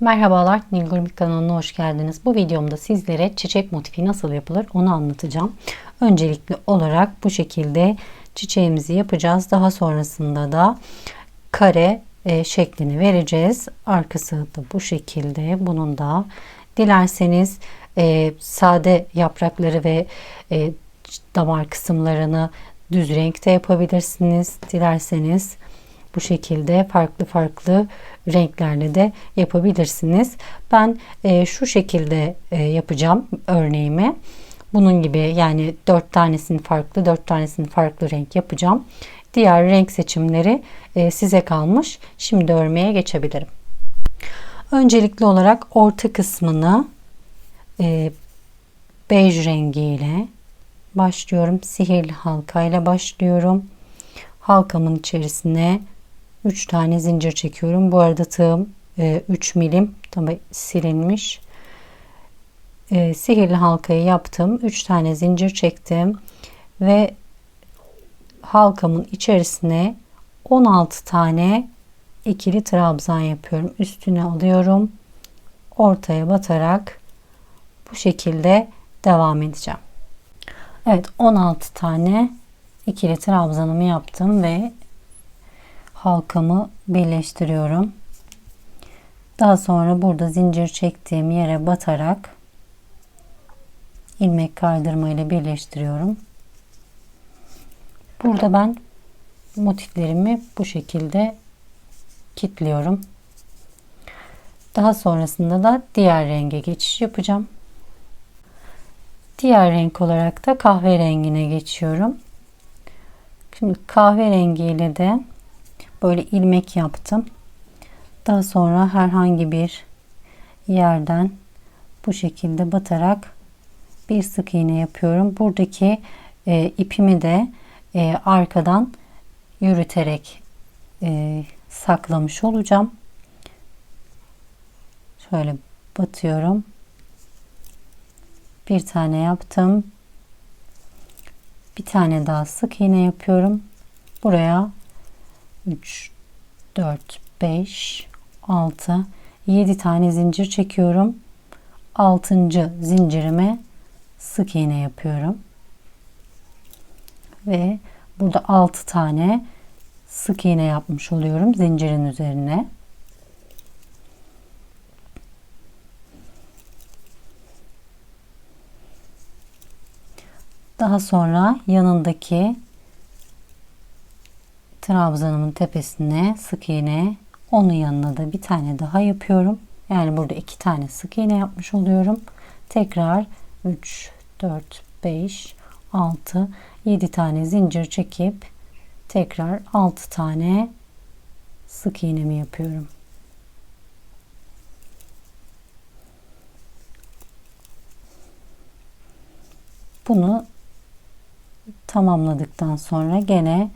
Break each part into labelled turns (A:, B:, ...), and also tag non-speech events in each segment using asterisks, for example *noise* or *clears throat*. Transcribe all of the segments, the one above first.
A: Merhabalar, Nilgürmik kanalına hoş geldiniz. Bu videomda sizlere çiçek motifi nasıl yapılır onu anlatacağım. Öncelikli olarak bu şekilde çiçeğimizi yapacağız. Daha sonrasında da kare e, şeklini vereceğiz. Arkası da bu şekilde. Bunun da dilerseniz e, sade yaprakları ve e, damar kısımlarını düz renkte yapabilirsiniz. Dilerseniz bu şekilde farklı farklı renklerle de yapabilirsiniz. Ben e, şu şekilde e, yapacağım örneğimi. Bunun gibi yani dört tanesini farklı, dört tanesini farklı renk yapacağım. Diğer renk seçimleri e, size kalmış. Şimdi örmeye geçebilirim. Öncelikli olarak orta kısmını e, bej rengiyle başlıyorum. Sihirli halka ile başlıyorum. Halkamın içerisine 3 tane zincir çekiyorum. Bu arada tığım e, 3 milim tabi silinmiş. E, sihirli halkayı yaptım. 3 tane zincir çektim ve halkamın içerisine 16 tane ikili trabzan yapıyorum. Üstüne alıyorum. Ortaya batarak bu şekilde devam edeceğim. Evet 16 tane ikili trabzanımı yaptım ve halkamı birleştiriyorum. Daha sonra burada zincir çektiğim yere batarak ilmek kaydırma ile birleştiriyorum. Burada ben motiflerimi bu şekilde kilitliyorum. Daha sonrasında da diğer renge geçiş yapacağım. Diğer renk olarak da kahverengine geçiyorum. Şimdi kahverengi ile de böyle ilmek yaptım. Daha sonra herhangi bir yerden bu şekilde batarak bir sık iğne yapıyorum. Buradaki e, ipimi de e, arkadan yürüterek e, saklamış olacağım. Şöyle batıyorum. Bir tane yaptım. Bir tane daha sık iğne yapıyorum. Buraya 3 4 5 6 7 tane zincir çekiyorum. 6. zincirime sık iğne yapıyorum. Ve burada 6 tane sık iğne yapmış oluyorum zincirin üzerine. Daha sonra yanındaki trabzanımın tepesine sık iğne onun yanına da bir tane daha yapıyorum. Yani burada iki tane sık iğne yapmış oluyorum. Tekrar 3, 4, 5, 6, 7 tane zincir çekip tekrar 6 tane sık iğnemi yapıyorum. Bunu tamamladıktan sonra gene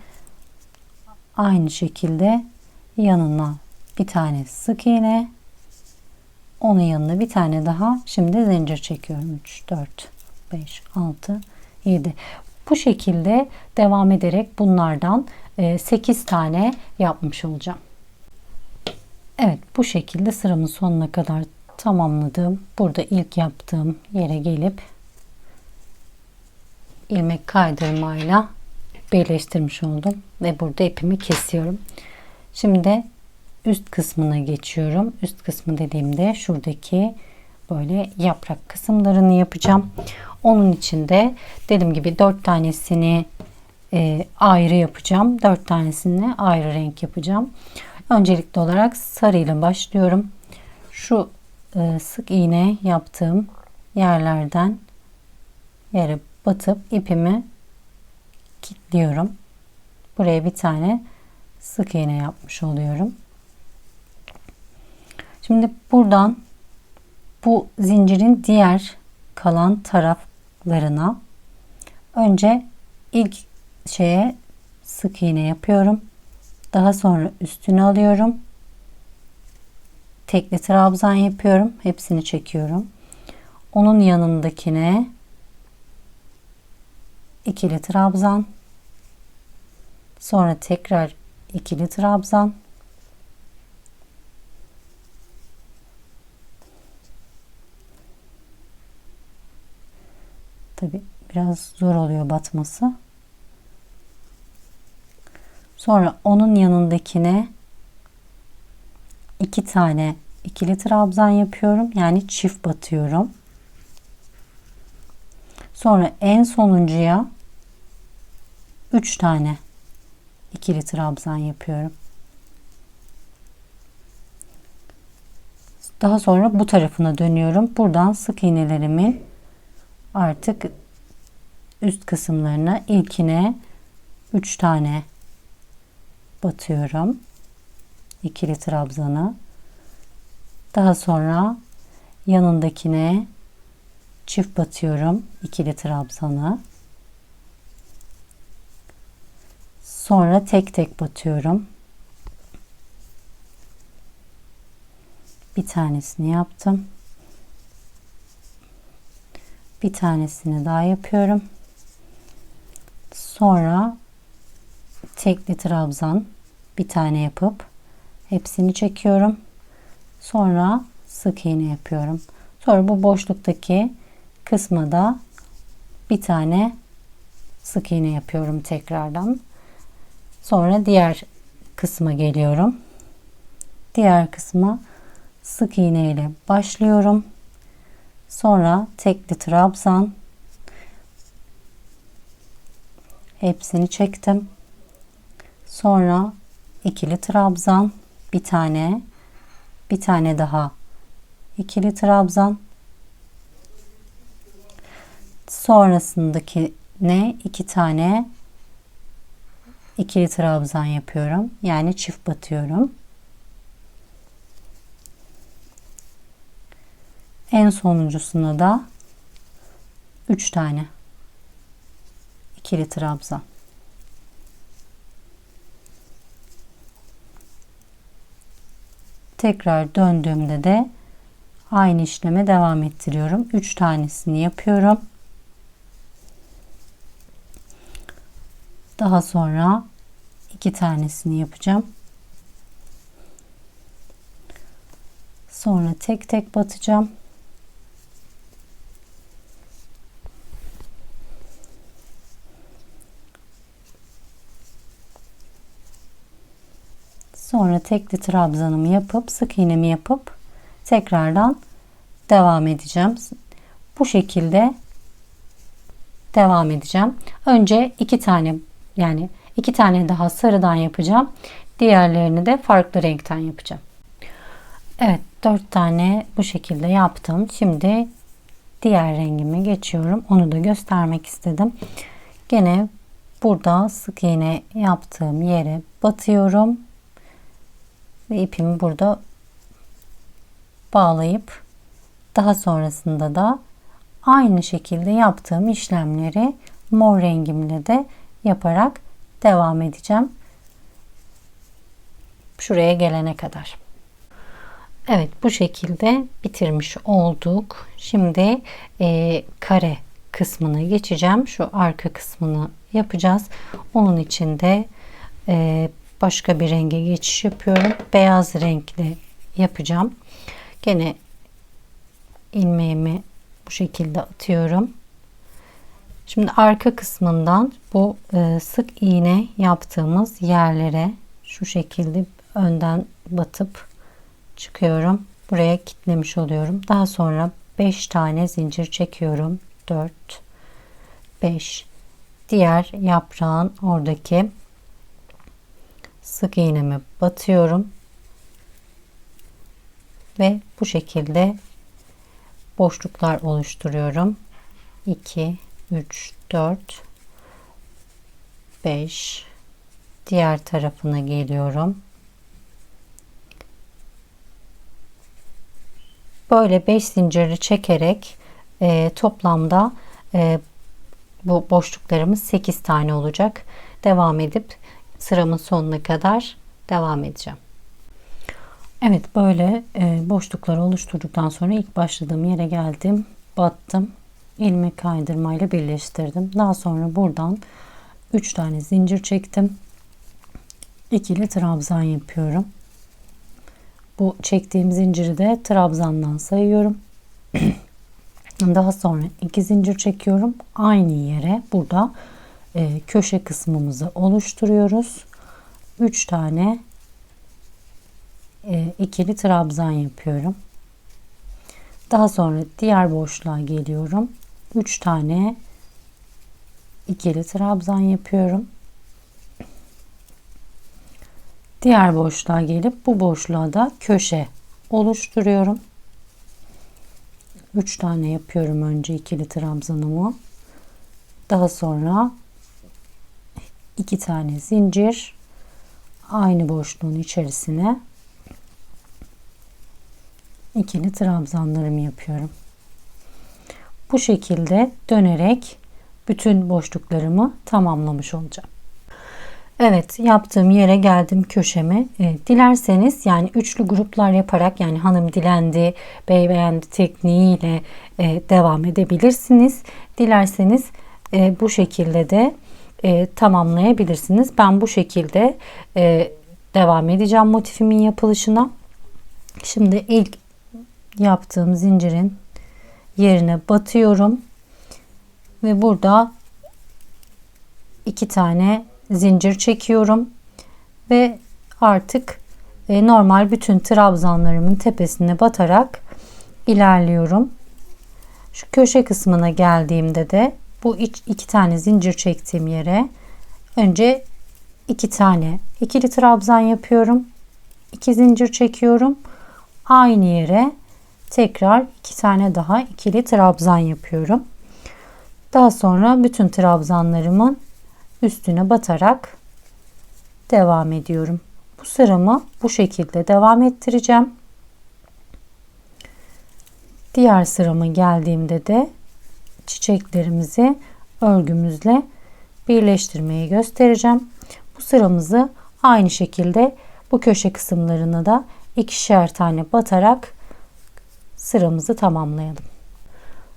A: aynı şekilde yanına bir tane sık iğne onun yanına bir tane daha şimdi zincir çekiyorum. 3 4 5 6 7 bu şekilde devam ederek bunlardan 8 e, tane yapmış olacağım. Evet bu şekilde sıramın sonuna kadar tamamladım. Burada ilk yaptığım yere gelip ilmek kaydırmayla birleştirmiş oldum ve burada ipimi kesiyorum. Şimdi üst kısmına geçiyorum. Üst kısmı dediğimde şuradaki böyle yaprak kısımlarını yapacağım. Onun için de dediğim gibi 4 tanesini e, ayrı yapacağım. 4 tanesini ayrı renk yapacağım. Öncelikli olarak sarıyla başlıyorum. Şu e, sık iğne yaptığım yerlerden yere batıp ipimi kilitliyorum. Buraya bir tane sık iğne yapmış oluyorum. Şimdi buradan bu zincirin diğer kalan taraflarına önce ilk şeye sık iğne yapıyorum. Daha sonra üstüne alıyorum. Tekli trabzan yapıyorum. Hepsini çekiyorum. Onun yanındakine ikili trabzan sonra tekrar ikili trabzan tabi biraz zor oluyor batması. Sonra onun yanındakine iki tane ikili trabzan yapıyorum. Yani çift batıyorum. Sonra en sonuncuya 3 tane ikili trabzan yapıyorum. Daha sonra bu tarafına dönüyorum. Buradan sık iğnelerimin artık üst kısımlarına ilkine 3 tane batıyorum. ikili trabzanı. Daha sonra yanındakine çift batıyorum ikili trabzanı. Sonra tek tek batıyorum. Bir tanesini yaptım. Bir tanesini daha yapıyorum. Sonra tekli trabzan bir tane yapıp hepsini çekiyorum. Sonra sık iğne yapıyorum. Sonra bu boşluktaki kısma da bir tane sık iğne yapıyorum tekrardan. Sonra diğer kısma geliyorum. Diğer kısma sık iğne ile başlıyorum. Sonra tekli trabzan hepsini çektim. Sonra ikili trabzan bir tane bir tane daha ikili trabzan sonrasındaki ne iki tane ikili trabzan yapıyorum. Yani çift batıyorum. En sonuncusuna da 3 tane ikili trabzan. Tekrar döndüğümde de aynı işleme devam ettiriyorum. 3 tanesini yapıyorum. Daha sonra iki tanesini yapacağım. Sonra tek tek batacağım. Sonra tekli trabzanımı yapıp sık iğnemi yapıp tekrardan devam edeceğim. Bu şekilde devam edeceğim. Önce iki tane yani iki tane daha sarıdan yapacağım. Diğerlerini de farklı renkten yapacağım. Evet dört tane bu şekilde yaptım. Şimdi diğer rengime geçiyorum. Onu da göstermek istedim. Gene burada sık iğne yaptığım yere batıyorum. Ve ipimi burada bağlayıp daha sonrasında da aynı şekilde yaptığım işlemleri mor rengimle de yaparak devam edeceğim. Şuraya gelene kadar. Evet bu şekilde bitirmiş olduk. Şimdi e, kare kısmına geçeceğim. Şu arka kısmını yapacağız. Onun için de e, başka bir renge geçiş yapıyorum. Beyaz renkle yapacağım. Gene ilmeğimi bu şekilde atıyorum. Şimdi arka kısmından bu e, sık iğne yaptığımız yerlere şu şekilde önden batıp çıkıyorum. Buraya kitlemiş oluyorum. Daha sonra 5 tane zincir çekiyorum. 4 5 diğer yaprağın oradaki sık iğnemi batıyorum. Ve bu şekilde boşluklar oluşturuyorum. 2 3 4 5 diğer tarafına geliyorum. Böyle 5 zinciri çekerek e, toplamda e, bu boşluklarımız 8 tane olacak. Devam edip sıramın sonuna kadar devam edeceğim. Evet böyle e, boşlukları oluşturduktan sonra ilk başladığım yere geldim. Battım. İlmek kaydırmayla birleştirdim. Daha sonra buradan 3 tane zincir çektim. İkili trabzan yapıyorum. Bu çektiğim zinciri de trabzandan sayıyorum. *clears throat* Daha sonra iki zincir çekiyorum. Aynı yere burada e, köşe kısmımızı oluşturuyoruz. 3 tane e, ikili trabzan yapıyorum. Daha sonra diğer boşluğa geliyorum. 3 tane ikili trabzan yapıyorum. Diğer boşluğa gelip bu boşluğa da köşe oluşturuyorum. 3 tane yapıyorum önce ikili trabzanımı. Daha sonra 2 tane zincir aynı boşluğun içerisine ikili trabzanlarımı yapıyorum. Bu şekilde dönerek bütün boşluklarımı tamamlamış olacağım. Evet yaptığım yere geldim köşeme. E, dilerseniz yani üçlü gruplar yaparak yani hanım dilendi, bey beğendi tekniğiyle e, devam edebilirsiniz. Dilerseniz e, bu şekilde de e, tamamlayabilirsiniz. Ben bu şekilde e, devam edeceğim motifimin yapılışına. Şimdi ilk yaptığım zincirin yerine batıyorum ve burada iki tane zincir çekiyorum ve artık e, normal bütün trabzanlarımın tepesine batarak ilerliyorum. Şu köşe kısmına geldiğimde de bu iki tane zincir çektiğim yere önce iki tane ikili trabzan yapıyorum. iki zincir çekiyorum. Aynı yere tekrar iki tane daha ikili trabzan yapıyorum. Daha sonra bütün trabzanlarımın üstüne batarak devam ediyorum. Bu sıramı bu şekilde devam ettireceğim. Diğer sıramı geldiğimde de çiçeklerimizi örgümüzle birleştirmeyi göstereceğim. Bu sıramızı aynı şekilde bu köşe kısımlarına da ikişer tane batarak sıramızı tamamlayalım.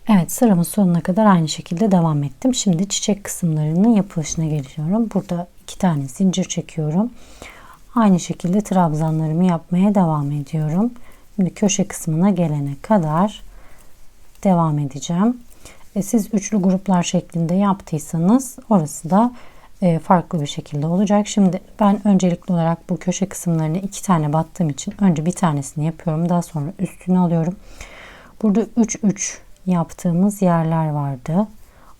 A: Evet sıramın sonuna kadar aynı şekilde devam ettim. Şimdi çiçek kısımlarının yapılışına geliyorum. Burada iki tane zincir çekiyorum. Aynı şekilde trabzanlarımı yapmaya devam ediyorum. Şimdi köşe kısmına gelene kadar devam edeceğim. E, siz üçlü gruplar şeklinde yaptıysanız orası da farklı bir şekilde olacak. Şimdi ben öncelikli olarak bu köşe kısımlarını iki tane battığım için önce bir tanesini yapıyorum. Daha sonra üstünü alıyorum. Burada 3 3 yaptığımız yerler vardı.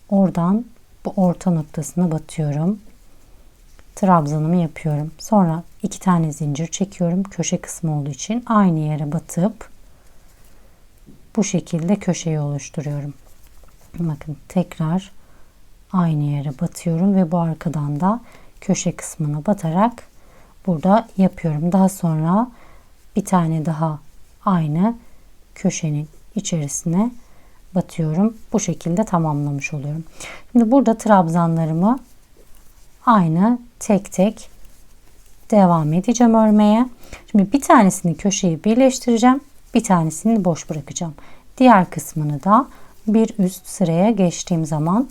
A: Oradan bu orta noktasına batıyorum. Trabzanımı yapıyorum. Sonra iki tane zincir çekiyorum. Köşe kısmı olduğu için aynı yere batıp bu şekilde köşeyi oluşturuyorum. Bakın tekrar aynı yere batıyorum ve bu arkadan da köşe kısmına batarak burada yapıyorum. Daha sonra bir tane daha aynı köşenin içerisine batıyorum. Bu şekilde tamamlamış oluyorum. Şimdi burada trabzanlarımı aynı tek tek devam edeceğim örmeye. Şimdi bir tanesini köşeyi birleştireceğim. Bir tanesini boş bırakacağım. Diğer kısmını da bir üst sıraya geçtiğim zaman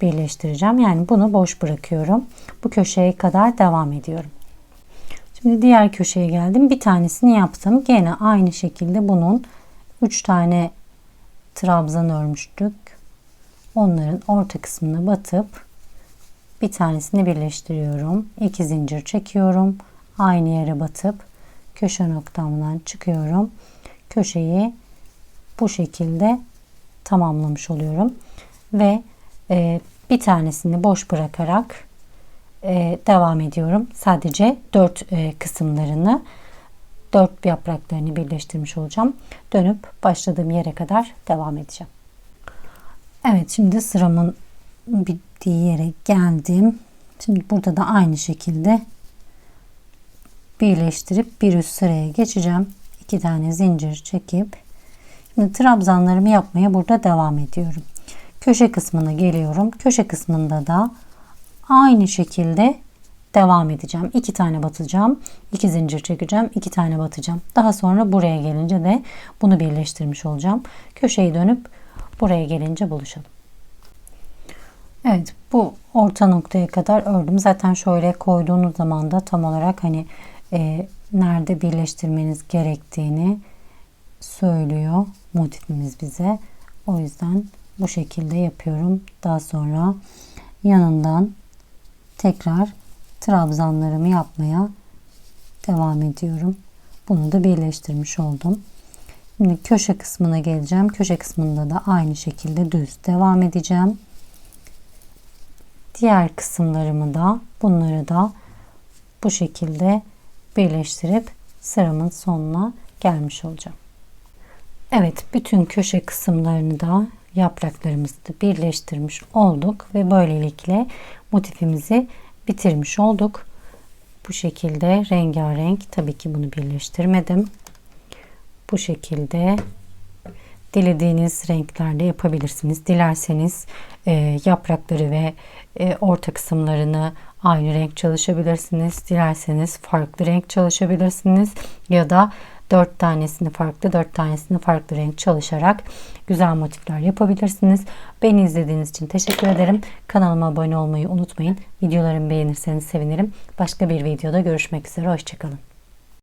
A: birleştireceğim. Yani bunu boş bırakıyorum. Bu köşeye kadar devam ediyorum. Şimdi diğer köşeye geldim. Bir tanesini yaptım. Gene aynı şekilde bunun 3 tane trabzan örmüştük. Onların orta kısmına batıp bir tanesini birleştiriyorum. 2 zincir çekiyorum. Aynı yere batıp köşe noktamdan çıkıyorum. Köşeyi bu şekilde tamamlamış oluyorum. Ve e, bir tanesini boş bırakarak e, devam ediyorum. Sadece dört e, kısımlarını dört yapraklarını birleştirmiş olacağım. Dönüp başladığım yere kadar devam edeceğim. Evet şimdi sıramın bittiği yere geldim. Şimdi burada da aynı şekilde birleştirip bir üst sıraya geçeceğim. İki tane zincir çekip şimdi trabzanlarımı yapmaya burada devam ediyorum. Köşe kısmına geliyorum. Köşe kısmında da aynı şekilde devam edeceğim. İki tane batacağım. iki zincir çekeceğim. iki tane batacağım. Daha sonra buraya gelince de bunu birleştirmiş olacağım. Köşeyi dönüp buraya gelince buluşalım. Evet bu orta noktaya kadar ördüm. Zaten şöyle koyduğunuz zaman da tam olarak hani e, nerede birleştirmeniz gerektiğini söylüyor motifimiz bize. O yüzden bu şekilde yapıyorum. Daha sonra yanından tekrar trabzanlarımı yapmaya devam ediyorum. Bunu da birleştirmiş oldum. Şimdi köşe kısmına geleceğim. Köşe kısmında da aynı şekilde düz devam edeceğim. Diğer kısımlarımı da bunları da bu şekilde birleştirip sıramın sonuna gelmiş olacağım. Evet bütün köşe kısımlarını da yapraklarımızı birleştirmiş olduk ve böylelikle motifimizi bitirmiş olduk. Bu şekilde rengarenk tabii ki bunu birleştirmedim. Bu şekilde dilediğiniz renklerde yapabilirsiniz. Dilerseniz e, yaprakları ve e, orta kısımlarını aynı renk çalışabilirsiniz. Dilerseniz farklı renk çalışabilirsiniz. Ya da 4 tanesini farklı 4 tanesini farklı renk çalışarak güzel motifler yapabilirsiniz. Beni izlediğiniz için teşekkür ederim. Kanalıma abone olmayı unutmayın. Videolarımı beğenirseniz sevinirim. Başka bir videoda görüşmek üzere. Hoşçakalın.